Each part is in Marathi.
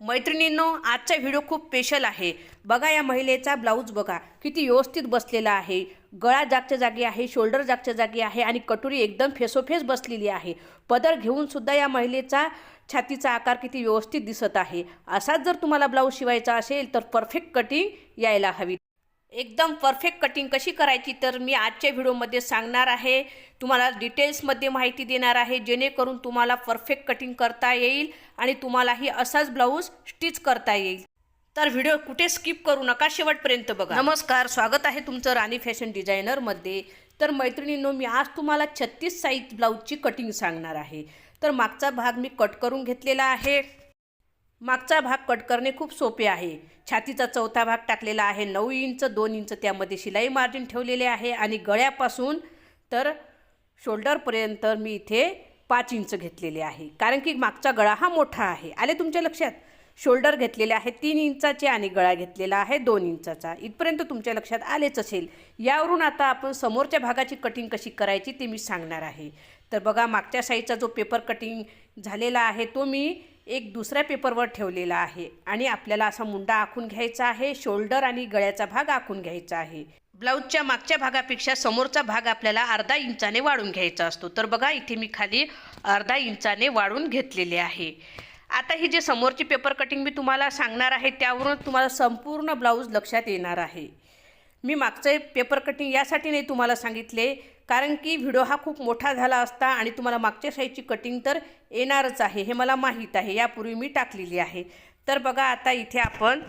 मैत्रिणींनो आजचा व्हिडिओ खूप स्पेशल आहे. बघा या महिलेचा ब्लाऊज बघा. किती व्यवस्थित बसलेला आहे. गळा जागच्या जागी आहे शोल्डर जागच्या जागी आहे आणि कटोरी एकदम फेसोफेस बसलेली आहे. पदर घेऊन सुद्धा या महिलेचा छातीचा आकार किती व्यवस्थित दिसत आहे. असाच जर तुम्हाला ब्लाऊज शिवायचा असेल तर परफेक्ट कटिंग यायला हवी. एकदम परफेक्ट कटिंग कशी करायची तर मी आजच्या व्हिडिओमध्ये सांगणार आहे. तुम्हाला डिटेल्समध्ये माहिती देणार आहे जेणेकरून तुम्हाला परफेक्ट कटिंग करता येईल आणि तुम्हालाही असाच ब्लाऊज स्टिच करता येईल. तर व्हिडिओ कुठे स्किप करू नका शेवटपर्यंत बघा. नमस्कार स्वागत आहे तुमचं राणी फॅशन डिझायनरमध्ये तर मैत्रिणींनो मी आज तुम्हाला छत्तीस साईज ब्लाऊजची कटिंग सांगणार आहे. तर मागचा भाग मी कट करून घेतलेला आहे. मागचा भाग कट करणे खूप सोपे आहे. छातीचा चौथा भाग टाकलेला आहे. नऊ इंच दोन इंच त्यामध्ये शिलाई मार्जिन ठेवलेले आहे आणि गळ्यापासून तर शोल्डरपर्यंत मी इथे पाच इंच घेतलेले आहे. कारण की मागचा गळा हा मोठा आहे. आले तुमच्या लक्षात? शोल्डर घेतलेले आहे तीन इंचाचे आणि गळा घेतलेला आहे दोन इंचाचा. इथपर्यंत तुमच्या लक्षात आलेच असेल. यावरून आता आपण समोरच्या भागाची कटिंग कशी करायची ते मी सांगणार आहे. तर बघा मागच्या साईडचा जो पेपर कटिंग झालेला आहे तो मी एक दुसऱ्या पेपरवर ठेवलेला आहे आणि आपल्याला असा मुंडा आखून घ्यायचा आहे शोल्डर आणि गळ्याचा भाग आखून घ्यायचा आहे. ब्लाऊजच्या मागच्या भागापेक्षा समोरचा भाग आपल्याला अर्धा इंचाने वाढून घ्यायचा असतो. तर बघा इथे मी खाली अर्धा इंचाने वाढून घेतलेले आहे. आता ही जे समोरची पेपर कटिंग मी तुम्हाला सांगणार आहे त्यावरून तुम्हाला संपूर्ण ब्लाऊज लक्षात येणार आहे. मी मागचं पेपर कटिंग यासाठी नाही तुम्हाला सांगितले कारण की व्हिडिओ हा खूप मोठा झाला असता आणि तुम्हाला मागच्या शाईची कटिंग तर येणारच आहे हे मला माहीत आहे यापूर्वी मी टाकलेली आहे. तर बघा आता इथे आपण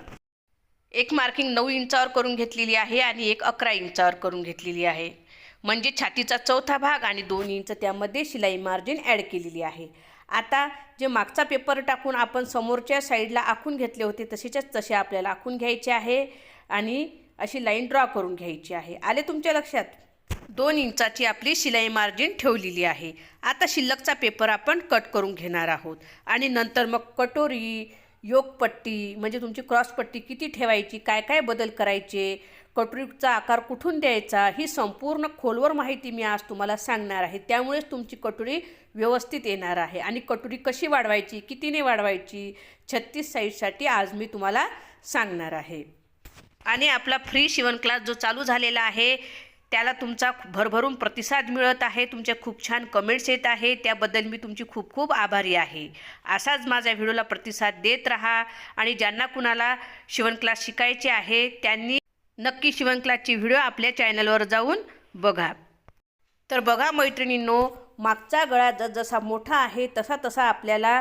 एक मार्किंग नऊ इंचावर करून घेतलेली आहे आणि एक अकरा इंचावर करून घेतलेली आहे. म्हणजे छातीचा चौथा भाग आणि दोन इंच त्यामध्ये शिलाई मार्जिन ॲड केलेली आहे. आता जे मागचा पेपर टाकून आपण समोरच्या साईडला आखून घेतले होते तसेच्याच तसे आपल्याला आखून घ्यायचे आहे. आणि अशी लाईन ड्रॉ करून घ्यायची आहे. आले तुमच्या लक्षात? दोन इंचाची आपली शिलाई मार्जिन ठेवलेली आहे. आता शिल्लकचा पेपर आपण कट करून घेणार आहोत. आणि नंतर मग कटोरी योगपट्टी म्हणजे तुमची क्रॉसपट्टी किती ठेवायची काय काय बदल करायचे कटोरीचा आकार कुठून द्यायचा ही संपूर्ण खोलवर माहिती मी आज तुम्हाला सांगणार आहे. त्यामुळेच तुमची कटोरी व्यवस्थित येणार आहे. आणि कटोरी कशी वाढवायची कितीने वाढवायची छत्तीस साईजसाठी आज मी तुम्हाला सांगणार आहे. आणि आपला फ्री शिवण क्लास जो चालू झालेला आहे त्याला तुमचा भरभरून प्रतिसाद मिळत आहे. तुमचे खूप छान कमेंट्स येत आहे. त्याबद्दल मी तुमची खूप खूप आभारी आहे. असाच माझ्या व्हिडिओला प्रतिसाद देत राहा आणि ज्यांना कुणाला शिवण क्लास शिकायचे आहे त्यांनी नक्की शिवण क्लासची व्हिडिओ आपल्या चॅनलवर जाऊन बघा. तर बघा मैत्रिणींनो मागचा गळा जसा मोठा आहे तसा तसा आपल्याला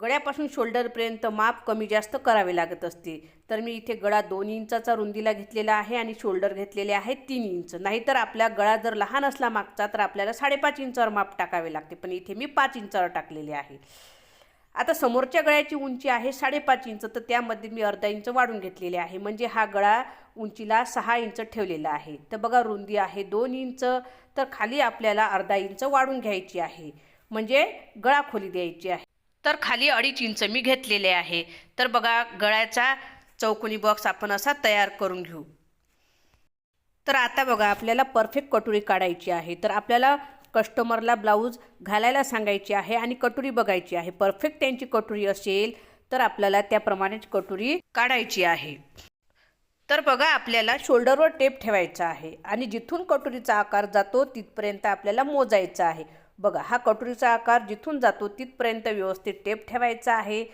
गळ्यापासून शोल्डरपर्यंत माप कमी जास्त करावे लागत असते. तर मी इथे गळा दोन इंचाचा रुंदीला घेतलेला आहे आणि शोल्डर घेतलेले आहे तीन इंच. नाहीतर आपला गळा जर लहान असला मागचा तर आपल्याला साडेपाच इंचावर माप टाकावे लागते. पण इथे मी पाच इंचावर टाकलेले आहे. आता समोरच्या गळ्याची उंची आहे साडेपाच इंच तर त्यामध्ये मी अर्धा इंच वाढून घेतलेले आहे. म्हणजे हा गळा उंचीला सहा इंच ठेवलेला आहे. तर बघा रुंदी आहे दोन इंच तर खाली आपल्याला अर्धा इंच वाढून घ्यायची आहे. म्हणजे गळा खोली द्यायची आहे. तर खाली अडीच इंच मी घेतलेले आहे. तर बघा गळ्याचा चौकोनी बॉक्स आपण असा तयार करून घेऊ. तर आता बघा आपल्याला परफेक्ट कटोरी काढायची आहे. तर आपल्याला कस्टमरला ब्लाऊज घालायला सांगायची आहे आणि कटोरी बघायची आहे. परफेक्ट त्यांची कटोरी असेल तर आपल्याला त्याप्रमाणेच कटोरी काढायची आहे. तर बघा आपल्याला शोल्डरवर टेप ठेवायचा आहे आणि जिथून कटोरीचा आकार जातो तिथपर्यंत आपल्याला मोजायचा आहे. बघा हा कटोरीचा आकार जिथून जातो तिथपर्यंत व्यवस्थित टेप ठेवायचा आहे.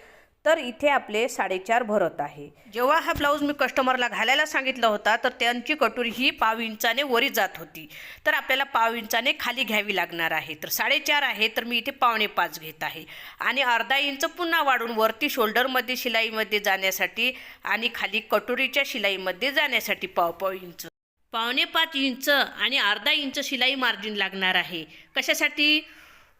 तर इथे आपले साडेचार भरत आहे. जेव्हा हा ब्लाऊज मी कस्टमरला घालायला सांगितला होता तर त्यांची कटोरी ही पाव इंचाने वरी जात होती. तर आपल्याला पाव इंचाने खाली घ्यावी लागणार आहे. तर साडेचार आहे तर मी इथे पावणे पाच घेत आहे. आणि अर्धा इंच पुन्हा वाढून वरती शोल्डरमध्ये शिलाईमध्ये जाण्यासाठी आणि खाली कटोरीच्या शिलाईमध्ये जाण्यासाठी पाव पाव इंच. पावणे पाच इंच आणि अर्धा इंच शिलाई मार्जिन लागणार आहे. कशासाठी?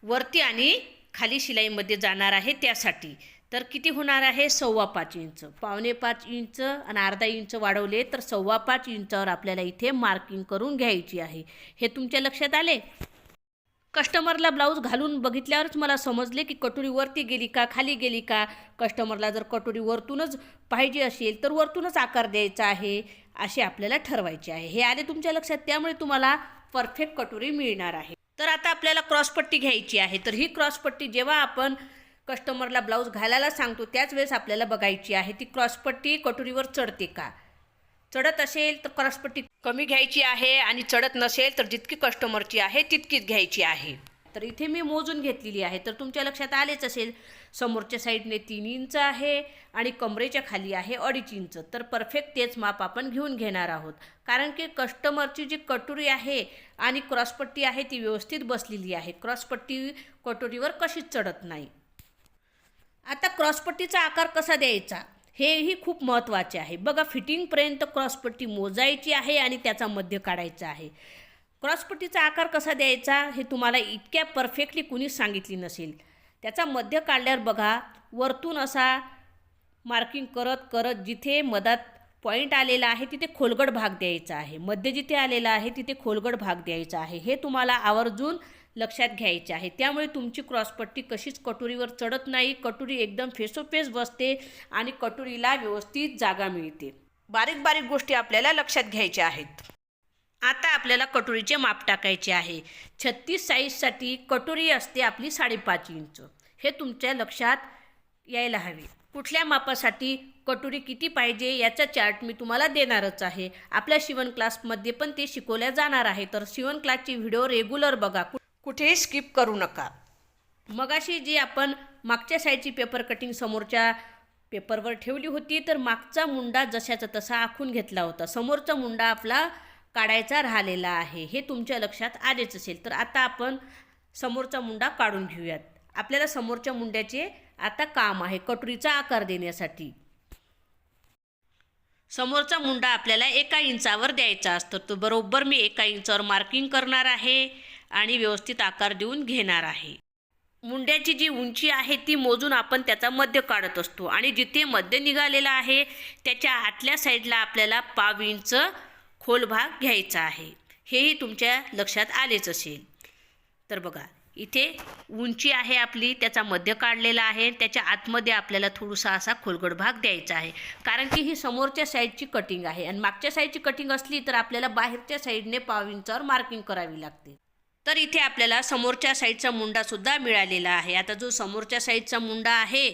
वरती आणि खाली शिलाईमध्ये जाणार आहे त्यासाठी. तर किती होणार आहे? सव्वा पाच इंच. पावणे पाच इंच आणि अर्धा इंच वाढवले तर सव्वा पाच इंचावर आपल्याला इथे मार्किंग करून घ्यायची आहे. हे तुमच्या लक्षात आले? कस्टमरला ब्लाऊज घालून बघितल्यावरच मला समजले की कटोरी वरती गेली का खाली गेली का? कस्टमरला जर कटोरी वरतूनच पाहिजे असेल तर वरतूनच आकार द्यायचा आहे असे आपल्याला ठरवायचे आहे. हे आले तुमच्या लक्षात त्यामुळे तुम्हाला परफेक्ट कटोरी मिळणार आहे. तर आता आपल्याला क्रॉसपट्टी घ्यायची आहे. तर ही क्रॉसपट्टी जेव्हा आपण कस्टमरला ब्लाऊज घालायला सांगतो त्याच वेळेस आपल्याला बघायची आहे ती क्रॉसपट्टी कटोरीवर चढते का? चढत असेल तर क्रॉसपट्टी कमी घ्यायची आहे आणि चढत नसेल तर जितकी कस्टमरची आहे तितकीच घ्यायची आहे. तर इथे मी मोजून घेतलेली आहे. तर तुमच्या लक्षात आलेच असेल समोरच्या साईडने तीन इंच आहे आणि कमरेच्या खाली आहे अडीच इंच. तर परफेक्ट तेच माप आपण घेऊन घेणार आहोत. कारण की कस्टमरची जी कटोरी आहे आणि क्रॉसपट्टी आहे ती व्यवस्थित बसलेली आहे. क्रॉसपट्टी कटोरीवर कशीच चढत नाही. आता क्रॉसपट्टीचा आकार कसा द्यायचा? हेही खूप महत्त्वाचे आहे. बघा फिटिंगपर्यंत क्रॉसपट्टी मोजायची आहे आणि त्याचा मध्य काढायचा आहे. क्रॉसपट्टीचा आकार कसा द्यायचा हे तुम्हाला इतक्या परफेक्टली कुणीच सांगितली नसेल. त्याचा मध्य काढल्यावर बघा वरतून असा मार्किंग करत करत जिथे मधात पॉईंट आलेला आहे तिथे खोलगड भाग द्यायचा आहे. मध्य जिथे आलेला आहे तिथे खोलगड भाग द्यायचा आहे. हे तुम्हाला आवर्जून लक्षात घ्यायचे आहे. त्यामुळे तुमची क्रॉसपट्टी कशीच कटोरीवर चढत नाही कटोरी एकदम फेसोफेस बसते आणि कटोरीला व्यवस्थित जागा मिळते. बारीक बारीक गोष्टी आपल्याला लक्षात घ्यायच्या आहेत. आता आपल्याला कटोरीचे माप टाकायचे आहे. छत्तीस साईजसाठी कटोरी असते आपली साडेपाच इंच. हे तुमच्या लक्षात यायला हवे. कुठल्या मापासाठी कटोरी किती पाहिजे याचा चार्ट मी तुम्हाला देणारच आहे. आपल्या शिवण क्लासमध्ये पण ते शिकवल्या जाणार आहे. तर शिवण क्लासची व्हिडिओ रेग्युलर बघा. कुठेही स्किप करू नका. मगाशी जी आपण मागच्या साईडची पेपर कटिंग समोरच्या पेपरवर ठेवली होती तर मागचा मुंडा जशाचा तसा आखून घेतला होता. समोरचा मुंडा आपला काढायचा राहिलेला आहे हे तुमच्या लक्षात आलेच असेल. तर आता आपण समोरचा मुंडा काढून घेऊयात. आपल्याला समोरच्या मुंड्याचे आता काम आहे कटोरीचा आकार देण्यासाठी. समोरचा मुंडा आपल्याला एका इंचावर द्यायचा असतो. तो बरोबर मी एका इंचावर मार्किंग करणार आहे. आणि व्यवस्थित आकार देऊन घेणार आहे. मुंड्याची जी उंची आहे ती मोजून आपण त्याचा मध्य काढत असतो आणि जिथे मध्य निघालेला आहे त्याच्या आतल्या साईडला आपल्याला पाव इंच खोल भाग घ्यायचा आहे. हेही तुमच्या लक्षात आलेच असेल. तर बघा इथे उंची आहे आपली त्याचा मध्य काढलेला आहे त्याच्या आतमध्ये आपल्याला थोडासा असा खोलगड भाग द्यायचा आहे. कारण की ही समोरच्या साईडची कटिंग आहे आणि मागच्या साईडची कटिंग असली तर आपल्याला बाहेरच्या साईडने पाव इंचावर मार्किंग करावी लागते. तर इथे आपल्याला समोरच्या साईडचा मुंडासुद्धा मिळालेला आहे. आता जो समोरच्या साईडचा मुंडा आहे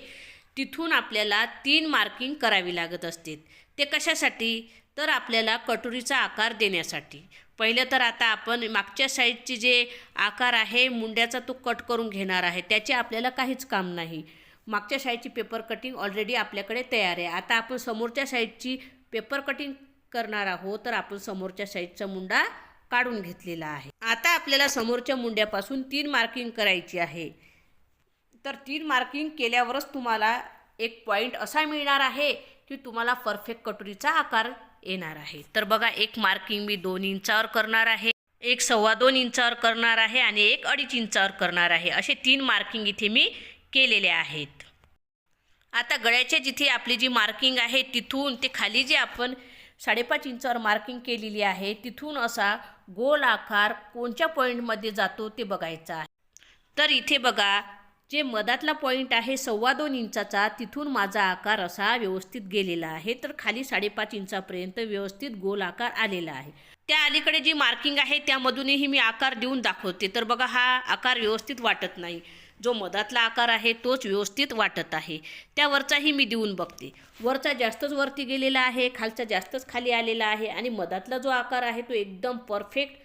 तिथून आपल्याला तीन मार्किंग करावी लागत असते ते कशासाठी? तर आपल्याला कटोरीचा आकार देण्यासाठी. पहिलं तर आता आपण मागच्या साईडची जे आकार आहे मुंड्याचा तो कट करून घेणार आहे. त्याचे आपल्याला काहीच काम नाही. मागच्या साईडची पेपर कटिंग ऑलरेडी आपल्याकडे तयार आहे. आता आपण समोरच्या साईडची पेपर कटिंग करणार आहोत तर आपण समोरच्या साईडचा मुंडा काढून घेतलेला आहे. आता आपल्याला समोरच्या मुंड्यापासून तीन मार्किंग करायची आहे. तर तीन मार्किंग केल्यावरच तुम्हाला एक पॉईंट असा मिळणार आहे की तुम्हाला परफेक्ट कटोरीचा आकार येणार आहे. तर बघा एक मार्किंग मी दोन इंचावर करणार आहे एक सव्वा दोन इंचावर करणार आहे आणि एक अडीच इंचावर करणार आहे. असे तीन मार्किंग इथे मी केलेले आहेत. आता गळ्याच्या जिथे आपली जी मार्किंग आहे तिथून ते खाली जे आपण साडेपाच इंचावर मार्किंग केलेली आहे तिथून असा गोल आकार कोणत्या पॉईंटमध्ये जातो ते बघायचा आहे. तर इथे बघा जे मधातला पॉईंट आहे सव्वा दोन इंचाचा तिथून माझा आकार असा व्यवस्थित गेलेला आहे. तर खाली साडेपाच इंचापर्यंत व्यवस्थित गोल आकार आलेला आहे. त्या अलीकडे जी मार्किंग आहे त्यामधूनही मी आकार देऊन दाखवते. तर बघा हा आकार व्यवस्थित वाटत नाही. जो मधातला आकार आहे तोच व्यवस्थित वाटत आहे. त्यावरचाही मी देऊन बघते. वरचा जास्तच वरती गेलेला आहे खालचा जास्तच खाली आलेला आहे आणि मधातला जो आकार आहे तो एकदम परफेक्ट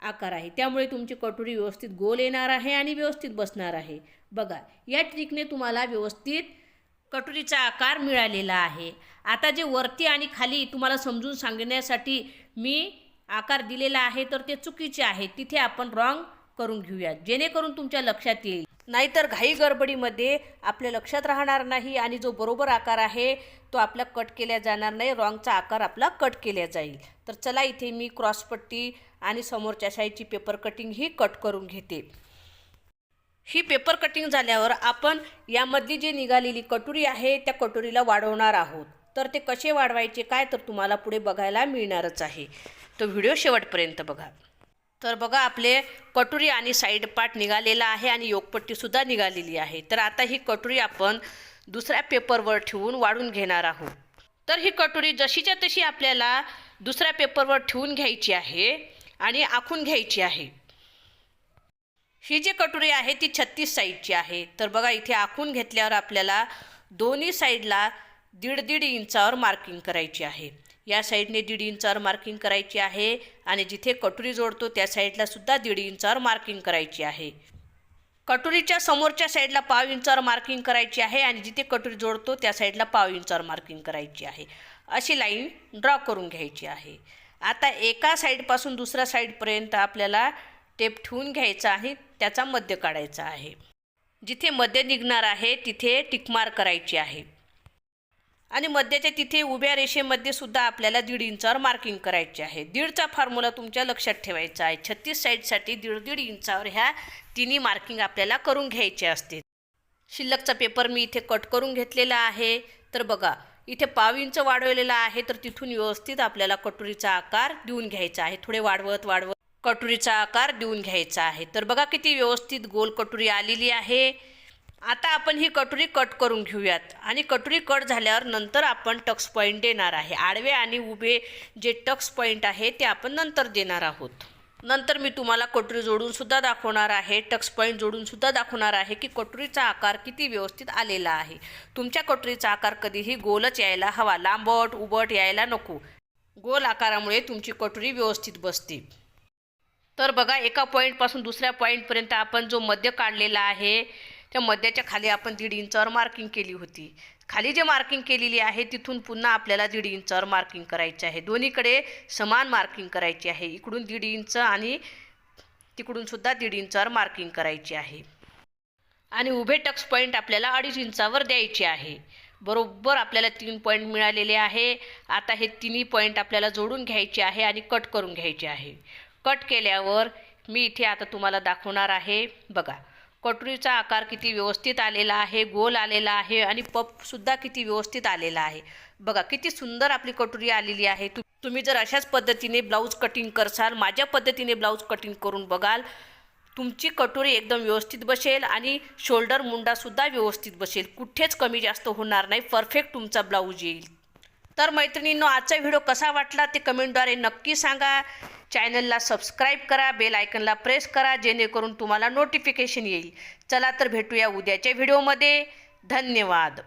आकार आहे. त्यामुळे तुमची कटोरी व्यवस्थित गोल येणार आहे आणि व्यवस्थित बसणार आहे. बघा या ट्रिकने तुम्हाला व्यवस्थित कटोरीचा आकार मिळालेला आहे. आता जे वरती आणि खाली तुम्हाला समजून सांगण्यासाठी मी आकार दिलेला आहे तर ते चुकीचे आहे. तिथे आपण रॉंग करून घेऊया. जेणेकरून तुमच्या लक्षात येईल. नाहीतर घाई गडबडीमध्ये आपल्या लक्षात राहणार नाही आणि जो बरोबर आकार आहे तो आपला कट केला जाणार नाही रॉंगचा आकार आपला कट केला जाईल. तर चला इथे मी क्रॉसपट्टी आणि समोरच्या शाईची पेपर कटिंग ही कट करून घेते. ही पेपर कटिंग झाल्यावर आपण यामधली जी निघालेली कटोरी आहे त्या कटोरीला वाढवणार आहोत. तर ते कसे वाढवायचे काय तर तुम्हाला पुढे बघायला मिळणारच आहे. तो व्हिडिओ शेवटपर्यंत बघा. तर बघा आपले कटोरी आणि साईड पार्ट निघालेला आहे आणि योगपट्टीसुद्धा निघालेली आहे. तर आता ही कटोरी आपण दुसऱ्या पेपरवर ठेवून वाढून घेणार आहोत. तर ही कटोरी जशीच्या तशी आपल्याला दुसऱ्या पेपरवर ठेवून घ्यायची आहे आणि आखून घ्यायची आहे. ही जी कटोरी आहे ती छत्तीस साईजची आहे. तर बघा इथे आखून घेतल्यावर आपल्याला दोन्ही साईडला दीड दीड इंचावर मार्किंग करायची आहे. या साईडने दीड इंचावर मार्किंग करायची आहे. आणि जिथे कटोरी जोडतो त्या साईडला सुद्धा दीड इंचावर मार्किंग करायची आहे. कटोरीच्या समोरच्या साईडला पाव इंचावर मार्किंग करायची आहे आणि जिथे कटोरी जोडतो त्या साईडला पाव इंचावर मार्किंग करायची आहे. अशी लाईन ड्रॉ करून घ्यायची आहे. आता एका साईडपासून दुसऱ्या साईडपर्यंत आपल्याला टेप ठेवून घ्यायचा आहे त्याचा मध्य काढायचा आहे. जिथे मध्य निघणार आहे तिथे टिकमार करायची आहे. आणि मध्याच्या तिथे उभ्या रेषेमध्ये सुद्धा आपल्याला दीड इंचावर मार्किंग करायचे आहे. दीडचा फॉर्म्युला तुमच्या लक्षात ठेवायचा आहे. छत्तीस साईडसाठी दीड दीड इंचावर ह्या तिन्ही मार्किंग आपल्याला करून घ्यायचे असते शिल्लकचा पेपर मी इथे कट करून घेतलेला आहे. तर बघा इथे पाव इंच वाढवलेला आहे तर तिथून व्यवस्थित आपल्याला कटोरीचा आकार देऊन घ्यायचा आहे. थोडे वाढवत वाढवत कटोरीचा आकार देऊन घ्यायचा आहे. तर बघा किती व्यवस्थित गोल कटोरी आलेली आहे. आता आपण ही कटोरी कट करून घेऊयात. आणि कटोरी कट झाल्यावर नंतर आपण टक्स पॉईंट देणार आहे. आडवे आणि उभे जे टक्स पॉईंट आहे ते आपण नंतर देणार आहोत. नंतर मी तुम्हाला कटोरी जोडूनसुद्धा दाखवणार आहे टक्स पॉईंट जोडूनसुद्धा दाखवणार आहे की कटोरीचा आकार किती व्यवस्थित आलेला आहे. तुमच्या कटोरीचा आकार कधीही गोलच यायला हवा लांबट उबट यायला नको. गोल आकारामुळे तुमची कटोरी व्यवस्थित बसते. तर बघा एका पॉईंटपासून दुसऱ्या पॉईंटपर्यंत आपण जो मध्य काढलेला आहे त्या मध्याच्या खाली आपण दीड इंचावर मार्किंग केली होती. खाली जे मार्किंग केलेली आहे तिथून पुन्हा आपल्याला दीड इंचावर मार्किंग करायचे आहे. दोन्हीकडे समान मार्किंग करायची आहे. इकडून दीड इंच आणि तिकडूनसुद्धा दीड इंचावर मार्किंग करायची आहे. आणि उभे टक्स पॉईंट आपल्याला अडीच इंचावर द्यायचे आहे. बरोबर आपल्याला तीन पॉईंट मिळालेले आहे. आता हे तिन्ही पॉईंट आपल्याला जोडून घ्यायचे आहे आणि कट करून घ्यायचे आहे. कट केल्यावर मी इथे आता तुम्हाला दाखवणार आहे. बघा. कटोरीचा आकार किती व्यवस्थित आलेला आहे गोल आलेला आहे आणि पपसुद्धा किती व्यवस्थित आलेला आहे. बघा किती सुंदर आपली कटोरी आलेली आहे. तु तुम्ही जर अशाच पद्धतीने ब्लाऊज कटिंग करसाल माझ्या पद्धतीने ब्लाऊज कटिंग करून बघाल तुमची कटोरी एकदम व्यवस्थित बसेल आणि शोल्डर मुंडासुद्धा व्यवस्थित बसेल. कुठेच कमी जास्त होणार नाही. परफेक्ट तुमचा ब्लाऊज येईल. तर मैत्रिणींनो आजचा व्हिडिओ कसा वाटला ते कमेंटद्वारे नक्की सांगा. चॅनलला सबस्क्राईब करा बेल आयकनला प्रेस करा जेणेकरून तुम्हाला नोटिफिकेशन येईल. चला तर भेटूया उद्याच्या व्हिडिओमध्ये. धन्यवाद.